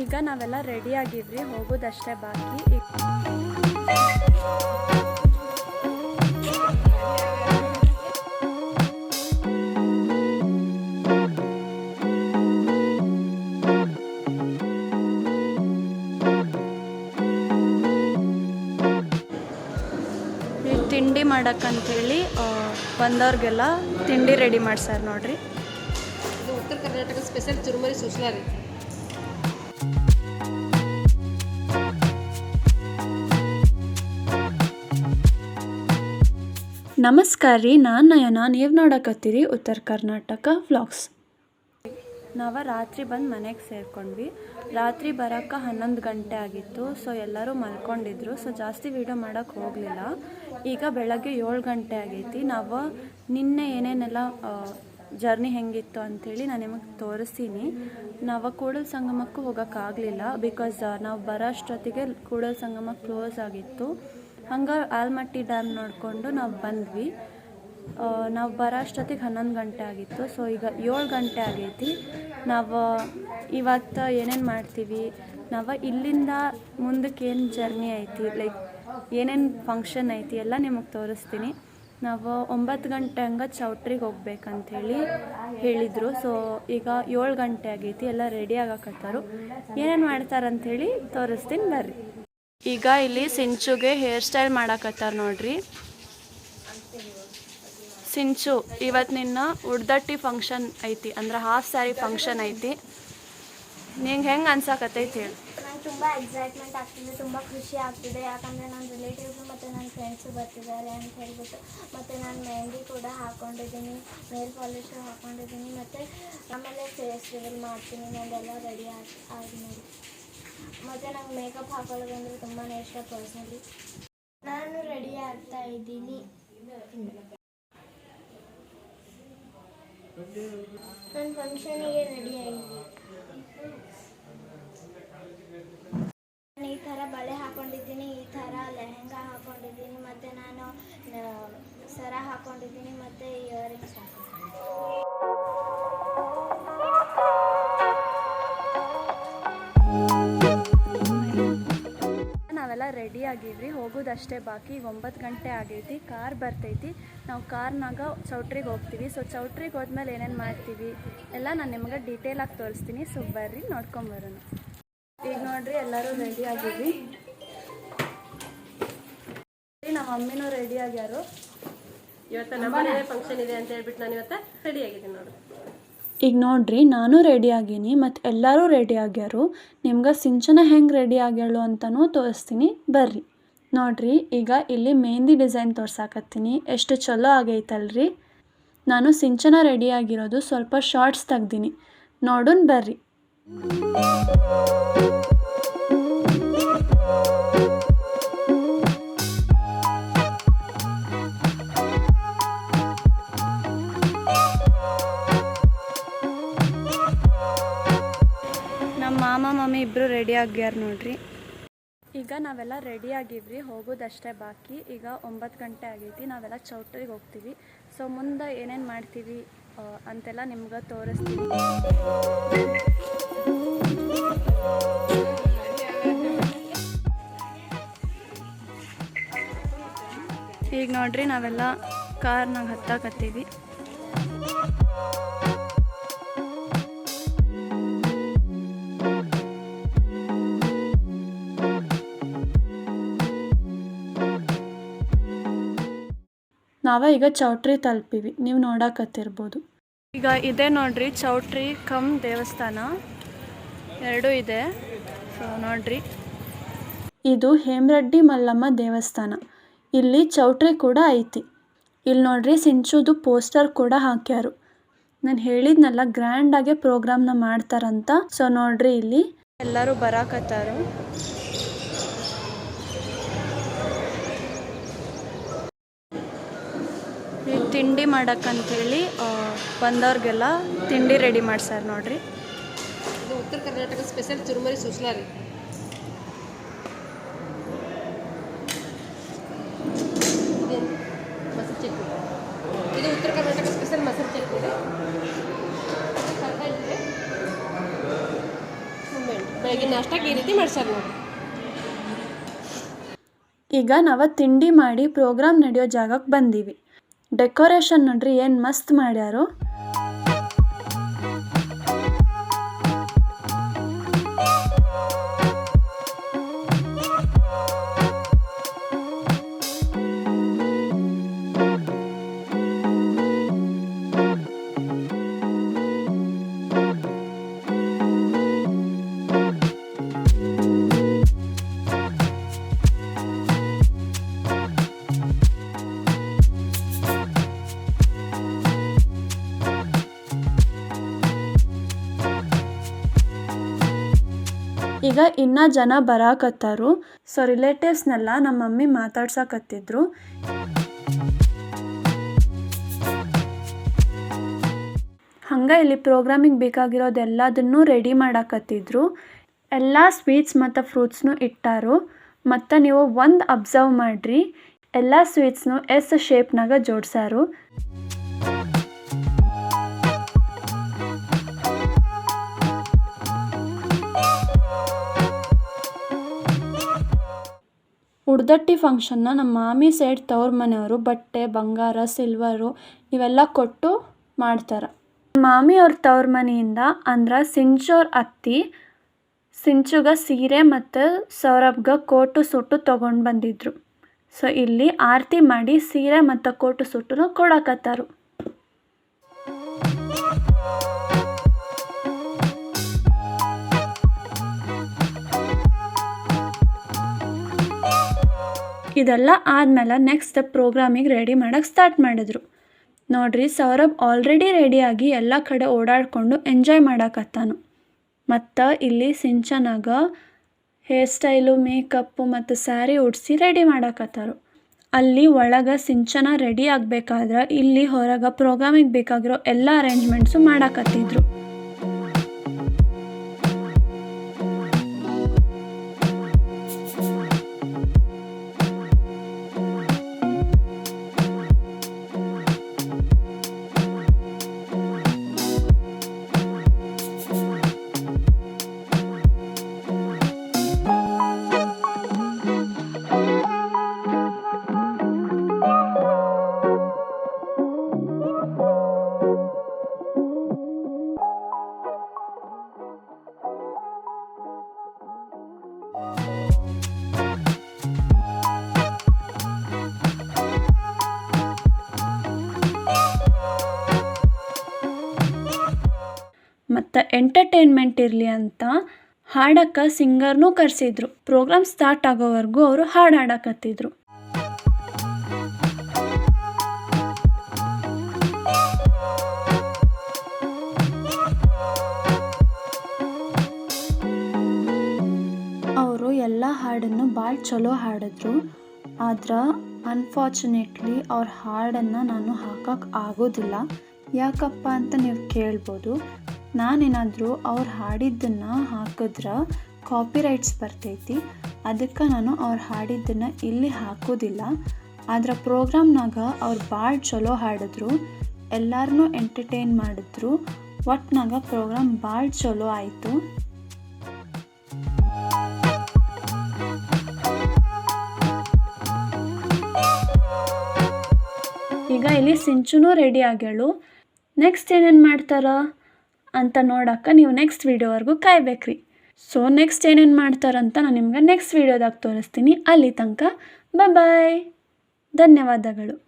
ಈಗ ನಾವೆಲ್ಲ ರೆಡಿ ಆಗಿದ್ವಿ ಹೋಗೋದಷ್ಟೇ ಬಾಕಿ. ತಿಂಡಿ ಮಾಡಕ್ಕಂತೇಳಿ ಆ, ಬಂದವ್ರಿಗೆಲ್ಲ ತಿಂಡಿ ರೆಡಿ ಮಾಡ್ಸಾರ ನೋಡ್ರಿ. ಉತ್ತರ ಕರ್ನಾಟಕ ಸ್ಪೆಷಲ್ ಚುರುಮರಿ ಸುಸ್ಲಾ ರೀ. ನಮಸ್ಕಾರ ರೀ, ನಾನು ನಯನ. ನೀವು ನೋಡಕತ್ತೀರಿ ಉತ್ತರ ಕರ್ನಾಟಕ ವ್ಲಾಗ್ಸ್. ನಾವು ರಾತ್ರಿ ಬಂದು ಮನೆಗೆ ಸೇರ್ಕೊಂಡ್ವಿ. ರಾತ್ರಿ ಬರೋಕ್ಕೆ ಹನ್ನೊಂದು ಗಂಟೆ ಆಗಿತ್ತು, ಸೊ ಎಲ್ಲರೂ ಮಲ್ಕೊಂಡಿದ್ರು, ಸೊ ಜಾಸ್ತಿ ವೀಡಿಯೋ ಮಾಡೋಕ್ಕೆ ಹೋಗಲಿಲ್ಲ. ಈಗ ಬೆಳಗ್ಗೆ ಏಳು ಗಂಟೆ ಆಗೈತಿ. ನಾವು ನಿನ್ನೆ ಏನೇನೆಲ್ಲ ಜರ್ನಿ ಹೆಂಗಿತ್ತು ಅಂಥೇಳಿ ನಾನು ನಿಮಗೆ ತೋರಿಸ್ತೀನಿ. ನಾವು ಕೂಡಲ್ ಸಂಗಮಕ್ಕೂ ಹೋಗೋಕ್ಕಾಗಲಿಲ್ಲ ಬಿಕಾಸ್ ನಾವು ಬರೋ ಅಷ್ಟೊತ್ತಿಗೆ ಕೂಡಲ ಸಂಗಮ ಕ್ಲೋಸ್ ಆಗಿತ್ತು. ಹಂಗೆ ಆಲ್ಮಟ್ಟಿ ಡ್ಯಾಮ್ ನೋಡಿಕೊಂಡು ನಾವು ಬಂದ್ವಿ. ನಾವು ಬರೋ ಅಷ್ಟೊತ್ತಿಗೆ ಹನ್ನೊಂದು ಗಂಟೆ ಆಗಿತ್ತು. ಸೊ ಈಗ ಏಳು ಗಂಟೆ ಆಗೈತಿ. ನಾವು ಇವತ್ತು ಏನೇನು ಮಾಡ್ತೀವಿ? ನಾವು ಇಲ್ಲಿಂದ ಮುಂದಕ್ಕೆ ಏನು ಜರ್ನಿ ಐತಿ? ಲೈಕ್ ಏನೇನು ಫಂಕ್ಷನ್ ಐತಿ ಎಲ್ಲ ನಿಮಗೆ ತೋರಿಸ್ತೀನಿ. ನಾವು ಒಂಬತ್ತು ಗಂಟೆ ಹಂಗೆ ಚೌಟ್ರಿಗೆ ಹೋಗ್ಬೇಕಂಥೇಳಿ ಹೇಳಿದರು. ಸೊ ಈಗ ಏಳು ಗಂಟೆ ಆಗೈತಿ. ಎಲ್ಲ ರೆಡಿ ಆಗಕತ್ತಾರು. ಏನೇನು ಮಾಡ್ತಾರಂಥೇಳಿ ತೋರಿಸ್ತೀನಿ ಬರ್ರಿ. ಈಗ ಇಲ್ಲಿ ಸಿಂಚುಗೆ ಹೇರ್ ಸ್ಟೈಲ್ ಮಾಡಾಕತ್ತಾರ ನೋಡ್ರಿ. ಸಿಂಚು ಇವತ್ತು ನಿನ್ನ ಉಡ್ದಟ್ಟಿ ಫಂಕ್ಷನ್ ಐತಿ, ಅಂದ್ರೆ ಹಾಫ್ ಸ್ಯಾರಿ ಫಂಕ್ಷನ್ ಐತಿ. ನಿಂಗೆ ಹೆಂಗೆ ಅನ್ಸಾಕತ್ತೈತಿ ಹೇಳಿ. ತುಂಬ ಎಕ್ಸೈಟ್ಮೆಂಟ್ ಆಗ್ತಿದೆ, ತುಂಬ ಖುಷಿ ಆಗ್ತಿದೆ. ಯಾಕಂದರೆ ನನ್ನ ರಿಲೇಟಿವ್ಸು ಮತ್ತು ನನ್ನ ಫ್ರೆಂಡ್ಸು ಬರ್ತಿದ್ದಾರೆ ಅಂತ ಹೇಳ್ಬಿಟ್ಟು, ಮತ್ತು ನಾನು ಮೆಹಂದಿ ಕೂಡ ಹಾಕ್ಕೊಂಡಿದ್ದೀನಿ ನೇಲ್ ಪಾಲಿಶು ಹಾಕ್ಕೊಂಡಿದ್ದೀನಿ ಮತ್ತು ಆಮೇಲೆ ಫೇಸ್ ರಿವೀಲ್ ಮಾಡ್ತೀನಿ, ನಂದೆಲ್ಲ ರೆಡಿ ಆಗಿ ಆಗಿ ನೋಡಿ. ಮತ್ತು ನಂಗೆ ಮೇಕಪ್ ಹಾಕೊಳ್ಳೋದಂದ್ರೆ ತುಂಬಾ ಇಷ್ಟ ಪರ್ಸ್ನಲಿ ನಾನು ರೆಡಿ ಆಗ್ತಾ ಇದ್ದೀನಿ. ನನ್ನ ಫಂಕ್ಷನಿಗೆ ರೆಡಿ ಆಗಿದ್ದೀನಿ. ನಾನು ಈ ಥರ ಬಳೆ ಹಾಕೊಂಡಿದ್ದೀನಿ, ಈ ಥರ ಲೆಹೆಂಗಾ ಹಾಕೊಂಡಿದ್ದೀನಿ, ಮತ್ತು ನಾನು ಸರ ಹಾಕೊಂಡಿದ್ದೀನಿ, ಮತ್ತು ಇಯರಿಂಗ್ಸ್ ಹಾಕೊಂಡಿದ್ದೀನಿ. ಆಗಿದ್ವಿ ಹೋಗೋದಷ್ಟೇ ಬಾಕಿ ಈಗ ಒಂಬತ್ತು ಗಂಟೆ ಆಗೈತಿ, ಕಾರ್ ಬರ್ತೈತಿ, ನಾವು ಕಾರ್ನಾಗ ಚೌಟ್ರಿಗೆ ಹೋಗ್ತೀವಿ. ಸೊ ಚೌಟ್ರಿಗೆ ಹೋದ್ಮೇಲೆ ಏನೇನು ಮಾಡ್ತೀವಿ? ಎಲ್ಲ ನಾನು ನಿಮಗೆ ಆಗಿ ತೋರಿಸ್ತೀನಿ. ಸೊ ಬರ್ರಿ ನೋಡ್ಕೊಂಬರೋಣ ಈಗ ನೋಡ್ರಿ, ಎಲ್ಲರೂ ರೆಡಿ ಆಗಿದ್ವಿ. ನಮ್ಮ ಮಮ್ಮಿನೂ ರೆಡಿ ಆಗ್ಯಾರು. ಇವತ್ತು ನಮ್ಮ ಫಂಕ್ಷನ್ ಇದೆ ಅಂತ ಹೇಳ್ಬಿಟ್ಟು ನಾನು ಇವತ್ತು ರೆಡಿ ಆಗಿದ್ದೀನಿ ನೋಡು ಈಗ ನೋಡ್ರಿ, ನಾನು ರೆಡಿ ಆಗೀನಿ, ಮತ್ತು ಎಲ್ಲರೂ ರೆಡಿ ಆಗ್ಯಾರು. ನಿಮ್ಗೆ ಸಿಂಚನ ಹೆಂಗೆ ರೆಡಿ ಆಗ್ಯಾಳು ಅಂತನೂ ತೋರಿಸ್ತೀನಿ, ಬರ್ರಿ. ನೋಡ್ರಿ, ಈಗ ಇಲ್ಲಿ ಮೆಹಂದಿ ಡಿಸೈನ್ ತೋರ್ಸಾಕತ್ತೀನಿ. ಎಷ್ಟು ಚಲೋ ಆಗೈತಲ್ರಿ? ನಾನು ಸಿಂಚನ ರೆಡಿ ಆಗಿರೋದು ಸ್ವಲ್ಪ ಶಾರ್ಟ್ಸ್ ತೆಗ್ದೀನಿ. ನೋಡೋಣ, ಬರ್ರಿ. ಮಮ್ಮಿ ಇಬ್ಬರು ರೆಡಿ ಆಗ್ಯಾರ ನೋಡ್ರಿ. ಈಗ ನಾವೆಲ್ಲ ರೆಡಿ ಆಗಿವ್ರಿ, ಹೋಗೋದಷ್ಟೇ ಬಾಕಿ. ಈಗ ಒಂಬತ್ತು ಗಂಟೆ ಆಗೈತಿ, ನಾವೆಲ್ಲ ಚೌಟ್ರಿಗೆ ಹೋಗ್ತೀವಿ. ಸೊ ಮುಂದೆ ಏನೇನು ಮಾಡ್ತೀವಿ ಅಂತೆಲ್ಲ ನಿಮ್ಗೆ ತೋರಿಸ್ತೀವಿ. ಈಗ ನೋಡ್ರಿ, ನಾವೆಲ್ಲ ಕಾರ್ನಾಗ ಹತ್ತಾಕತ್ತೀವಿ. ನಾವ ಈಗ ಚೌಟ್ರಿ ತಲುಪಿವಿ. ನೀವು ನೋಡಕತ್ತಿರ್ಬೋದು. ಈಗ ಇದೆ ನೋಡ್ರಿ ಚೌಟ್ರಿ ಕಮ್ ದೇವಸ್ಥಾನ. ಎರಡೂ ಇದೆ. ಸೊ ನೋಡ್ರಿ. ಇದು ಹೇಮರೆಡ್ಡಿ ಮಲ್ಲಮ್ಮ ದೇವಸ್ಥಾನ. ಇಲ್ಲಿ ಚೌಟ್ರಿ ಕೂಡ ಐತಿ. ಇಲ್ಲಿ ನೋಡ್ರಿ ಸಿಂಚುದು ಪೋಸ್ಟರ್ ಕೂಡ ಹಾಕ್ಯಾರು. ನಾನು ಹೇಳಿದ್ನಲ್ಲ ಗ್ರ್ಯಾಂಡಾಗೆ ಪ್ರೋಗ್ರಾಮ್ನ ಮಾಡ್ತಾರಂತ. ಸೊ ನೋಡ್ರಿ ಇಲ್ಲಿ. ಎಲ್ಲರೂ ಬರಾಕತ್ತಾರು. ತಿಂಡಿ ಮಾಡಕ್ಕಂತೇಳಿ ಆ, ಬಂದವ್ರಿಗೆಲ್ಲ ತಿಂಡಿ ರೆಡಿ ಮಾಡ್ಸಾರ ನೋಡ್ರಿ. ಇದು ಉತ್ತರ ಕರ್ನಾಟಕ ಸ್ಪೆಷಲ್ ಚುರುಮರಿ ಸುಸ್ಲಾ ರೀ. ಇದು. ಉತ್ತರ ಕರ್ನಾಟಕ ಸ್ಪೆಷಲ್ ಮೊಸರು ಚಟ್ನಿ ರೀ. ಬೆಳಗ್ಗೆ ನಾಷ್ಟಕ್ಕೆ ಈ ರೀತಿ ಮಾಡ್ಸ್ಯಾರ ನೋಡಿ ಈಗ ನಾವು ತಿಂಡಿ ಮಾಡಿ ಪ್ರೋಗ್ರಾಮ್ ನಡೆಯೋ ಜಾಗಕ್ಕೆ ಬಂದೀವಿ. ಡೆಕೋರೇಷನ್ ನೋಡ್ರಿ ಏನು ಮಸ್ತ್ ಮಾಡ್ಯಾರು. ಈಗ ಇನ್ನ ಜನ ಬರಾಕತ್ತಾರು. ಸೊ ರಿಲೇಟಿವ್ಸ್ನೆಲ್ಲ ನಮ್ಮ ಮಮ್ಮಿ ಮಾತಾಡ್ಸಕತ್ತಿದ್ರು. ಹಂಗೆ ಇಲ್ಲಿ ಪ್ರೋಗ್ರಾಮಿಗೆ ಬೇಕಾಗಿರೋದೆಲ್ಲದನ್ನೂ ರೆಡಿ ಮಾಡಾಕತ್ತಿದ್ರು. ಎಲ್ಲ ಸ್ವೀಟ್ಸ್ ಮತ್ತು ಫ್ರೂಟ್ಸ್ನು ಇಟ್ಟಾರು. ಮತ್ತು ನೀವು ಒಂದು ಅಬ್ಸರ್ವ್ ಮಾಡಿರಿ. ಎಲ್ಲ ಸ್ವೀಟ್ಸ್ನು ಎಸ್ ಶೇಪ್ನಾಗ ಜೋಡ್ಸಾರು. ಉಡ್ದಟ್ಟಿ ಫಂಕ್ಷನ್ನ ನಮ್ಮ ಮಾಮಿ ಸೈಡ್ ತವ್ರ ಮನೆಯವರು ಬಟ್ಟೆ, ಬಂಗಾರ ಸಿಲ್ವರು ಇವೆಲ್ಲ ಕೊಟ್ಟು ಮಾಡ್ತಾರೆ. ಮಾಮಿ ಅವ್ರ ತವ್ರ ಮನೆಯಿಂದ ಅಂದ್ರೆ ಸಿಂಚೋರ್ ಅತ್ತಿ, ಸಿಂಚುಗ ಸೀರೆ ಮತ್ತು ಸೌರಭ್ಗ ಕೋಟು ಸುಟ್ಟು ತೊಗೊಂಡು ಬಂದಿದ್ರು. ಸೊ ಇಲ್ಲಿ ಆರತಿ ಮಾಡಿ ಸೀರೆ ಮತ್ತು ಕೋಟು ಸುಟ್ಟು ಕೊಡಕತ್ತಾರು. ಇದೆಲ್ಲ ಆದಮೇಲೆ ನೆಕ್ಸ್ಟ್ ಪ್ರೋಗ್ರಾಮಿಗೆ ರೆಡಿ ಮಾಡೋಕ್ಕೆ ಸ್ಟಾರ್ಟ್ ಮಾಡಿದ್ರು. ನೋಡ್ರಿ, ಸೌರಭ್ ಆಲ್ರೆಡಿ ರೆಡಿಯಾಗಿ ಎಲ್ಲ ಕಡೆ ಓಡಾಡಿಕೊಂಡು ಎಂಜಾಯ್ ಮಾಡಕತ್ತಾನು. ಮತ್ತು ಇಲ್ಲಿ ಸಿಂಚನಾಗ ಹೇರ್ ಸ್ಟೈಲು ಮೇಕಪ್ಪು ಮತ್ತು ಸ್ಯಾರಿ ಉಡಿಸಿ ರೆಡಿ ಮಾಡಕತ್ತಾರು. ಅಲ್ಲಿ ಒಳಗೆ ಸಿಂಚನ ರೆಡಿ ಆಗಬೇಕಾದ್ರೆ ಇಲ್ಲಿ ಹೊರಗೆ ಪ್ರೋಗ್ರಾಮಿಗೆ ಬೇಕಾಗಿರೋ ಎಲ್ಲ ಅರೇಂಜ್ಮೆಂಟ್ಸು ಮಾಡಕತ್ತಿದ್ರು. ಎಂಟರ್ಟೈನ್ಮೆಂಟ್ ಇರಲಿ ಅಂತ ಹಾಡಕ್ಕೆ ಸಿಂಗರ್ನೂ ಕರೆಸಿದ್ರು. ಪ್ರೋಗ್ರಾಮ್ ಸ್ಟಾರ್ಟ್ ಆಗೋವರೆಗೂ ಅವರು ಹಾಡು ಹಾಡಕತ್ತಿದ್ರು. ಅವರು ಎಲ್ಲ ಹಾಡನ್ನು ಭಾಳ ಚಲೋ ಹಾಡಿದ್ರು. ಆದ್ರೆ ಅನ್ಫಾರ್ಚುನೇಟ್ಲಿ ಅವ್ರ ಹಾಡನ್ನು ನಾನು ಹಾಕಕ್ಕೆ ಆಗೋದಿಲ್ಲ. ಯಾಕಪ್ಪ ಅಂತ ನೀವು ಕೇಳ್ಬೋದು. ನಾನೇನಾದರೂ ಅವ್ರು ಹಾಡಿದ್ದನ್ನು ಹಾಕಿದ್ರೆ ಕಾಪಿರೈಟ್ಸ್ ಬರ್ತೈತಿ. ಅದಕ್ಕೆ ನಾನು ಅವ್ರು ಹಾಡಿದ್ದನ್ನು ಇಲ್ಲಿ ಹಾಕೋದಿಲ್ಲ. ಆದ್ರೆ ಪ್ರೋಗ್ರಾಮ್ನಾಗ ಅವ್ರು ಭಾಳ ಚಲೋ ಹಾಡಿದ್ರು ಎಲ್ಲರನ್ನೂ ಎಂಟರ್ಟೈನ್ ಮಾಡಿದ್ರು, ಒಟ್ನಾಗ ಪ್ರೋಗ್ರಾಮ್ ಭಾಳ ಚಲೋ ಆಯಿತು. ಈಗ ಇಲ್ಲಿ ಸಿಂಚುನೂ ರೆಡಿ ಆಗ್ಯಾಳು. ನೆಕ್ಸ್ಟ್ ಏನೇನು ಮಾಡ್ತಾರ? ಅಂತ ನೋಡಕ್ಕೆ ನೀವು ನೆಕ್ಸ್ಟ್ ವೀಡಿಯೋವರೆಗೂ ಕಾಯಬೇಕ್ರಿ. ಸೊ ನೆಕ್ಸ್ಟ್ ಏನೇನು ಮಾಡ್ತಾರಂತ ನಾನು ನಿಮ್ಗೆ ನೆಕ್ಸ್ಟ್ ವೀಡಿಯೋದಾಗ ತೋರಿಸ್ತೀನಿ. ಅಲ್ಲಿ ತನಕ ಬಾಯ್ ಧನ್ಯವಾದಗಳು.